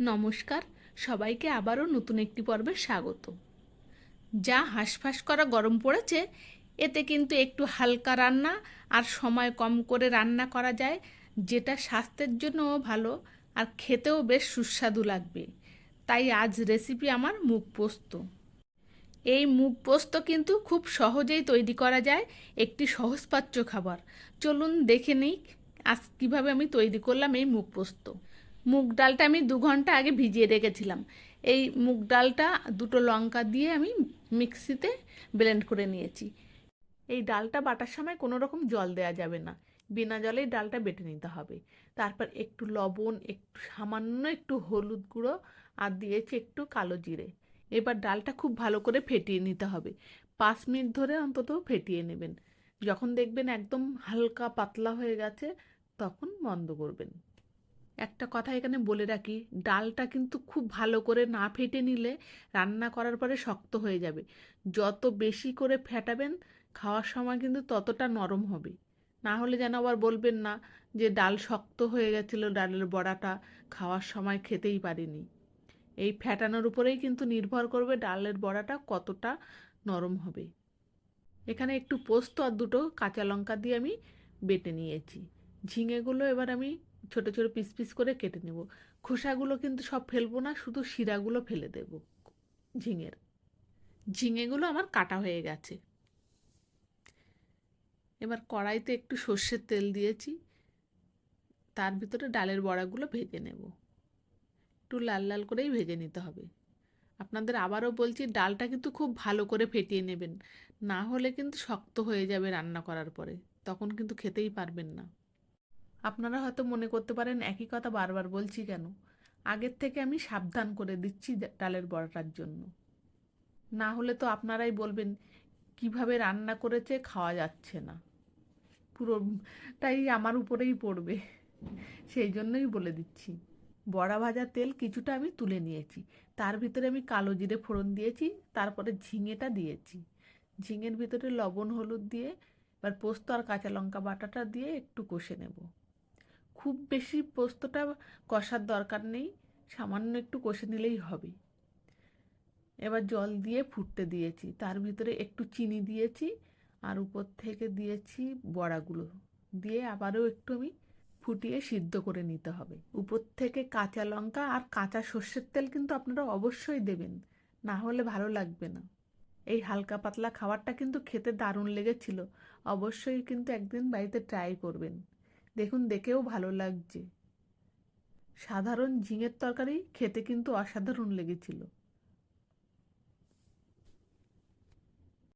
নমস্কার, সবাইকে আবারও নতুন একটি পর্বে স্বাগত। যা হাঁসফাঁস করা গরম পড়েছে, এতে কিন্তু একটু হালকা রান্না আর সময় কম করে রান্না করা যায়, যেটা স্বাস্থ্যের জন্যও ভালো আর খেতেও বেশ সুস্বাদু লাগবে। তাই আজ রেসিপি আমার মুগ পোস্ত। এই মুগ পোস্ত কিন্তু খুব সহজেই তৈরি করা যায়, একটি সহজপাচ্য খাবার। চলুন দেখে নিই আজ কীভাবে আমি তৈরি করলাম এই মুগ পোস্ত। মুগ ডালটা আমি দু ঘণ্টা আগে ভিজিয়ে রেখেছিলাম। এই মুগ ডালটা দুটো লঙ্কা দিয়ে আমি মিক্সিতে ব্লেন্ড করে নিয়েছি। এই ডালটা বাটার সময় কোনো রকম জল দেওয়া যাবে না। বিনা জলেই ডালটা বেটে নিতে হবে। তারপর একটু লবণ, একটু সামান্য একটু হলুদ গুঁড়ো আর দিয়েছি একটু কালো জিরে। এবার ডালটা খুব ভালো করে ফেটিয়ে নিতে হবে। পাঁচ মিনিট ধরে অন্তত ফেটিয়ে নেবেন। যখন দেখবেন একদম হালকা পাতলা হয়ে গেছে, তখন বন্ধ করবেন। একটা কথা এখানে বলে রাখি, ডালটা কিন্তু খুব ভালো করে না ফেটে নিলে রান্না করার পরে শক্ত হয়ে যাবে। যত বেশি করে ফেটাবেন, খাওয়ার সময় কিন্তু ততটা নরম হবে। না হলে যেন আবার বলবেন না যে ডাল শক্ত হয়ে গেছিল, ডালের বড়াটা খাওয়ার সময় খেতেই পারিনি। এই ফ্যাটানোর উপরেই কিন্তু নির্ভর করবে ডালের বড়াটা কতটা নরম হবে। এখানে একটু পোস্ত আর দুটো কাঁচা লঙ্কা দিয়ে আমি বেটে নিয়েছি। ঝিঙেগুলো এবার আমি ছোট ছোট পিস পিস করে কেটে নেব। খোসাগুলো কিন্তু সব ফেলব না, শুধু শিরাগুলো ফেলে দেব ঝিঙের। ঝিঙেগুলো আমার কাটা হয়ে গেছে। এবার কড়াইতে একটু সর্ষের তেল দিয়েছি। তার ভিতরে ডালের বড়াগুলো ভেজে নেব। একটু লাল লাল করেই ভেজে নিতে হবে। আপনাদের আবারও বলছি, ডালটা কিন্তু খুব ভালো করে ফেটিয়ে নেবেন। না হলে কিন্তু শক্ত হয়ে যাবে রান্না করার পরে। তখন কিন্তু খেতেই পারবেন না। আপনারা হয়তো মনে করতে পারেন একই কথা বারবার বলছি কেন? আগের থেকে আমি সাবধান করে দিচ্ছি ডালের বড়াটার জন্য। না হলে তো আপনারাই বলবেন, কীভাবে রান্না করেছে খাওয়া যাচ্ছে না। পুরোটাই আমার উপরেই পড়বে। সেই জন্যই বলে দিচ্ছি, বড়া ভাজা তেল কিছুটা আমি তুলে নিয়েছি। তার ভিতরে আমি কালো জিরে ফোড়ন দিয়েছি, তারপরে ঝিঙেটা দিয়েছি। ঝিঙের ভিতরে লবণ, হলুদ দিয়ে, এবার পোস্ত আর কাঁচা লঙ্কা বাটাটা দিয়ে একটু কষে নেব। খুব বেশি পোস্তটা কষার দরকার নেই, সামান্য একটু কষে নিলেই হবে। এবার জল দিয়ে ফুটতে দিয়েছি, তার ভিতরে একটু চিনি দিয়েছি আর উপর থেকে দিয়েছি বড়াগুলো, দিয়ে আবারও একটু আমি ফুটিয়ে সিদ্ধ করে নিতে হবে। উপর থেকে কাঁচা লঙ্কা আর কাঁচা সর্ষের তেল কিন্তু আপনারা অবশ্যই দেবেন, না হলে ভালো লাগবে না। এই হালকা পাতলা খাবারটা কিন্তু খেতে দারুণ লেগেছিল, অবশ্যই কিন্তু একদিন বাড়িতে ট্রাই করবেন। দেখুন দেখেও ভালো লাগছে। সাধারণ ঝিঙের তরকারি খেতে কিন্তু অসাধারণ লেগেছিল।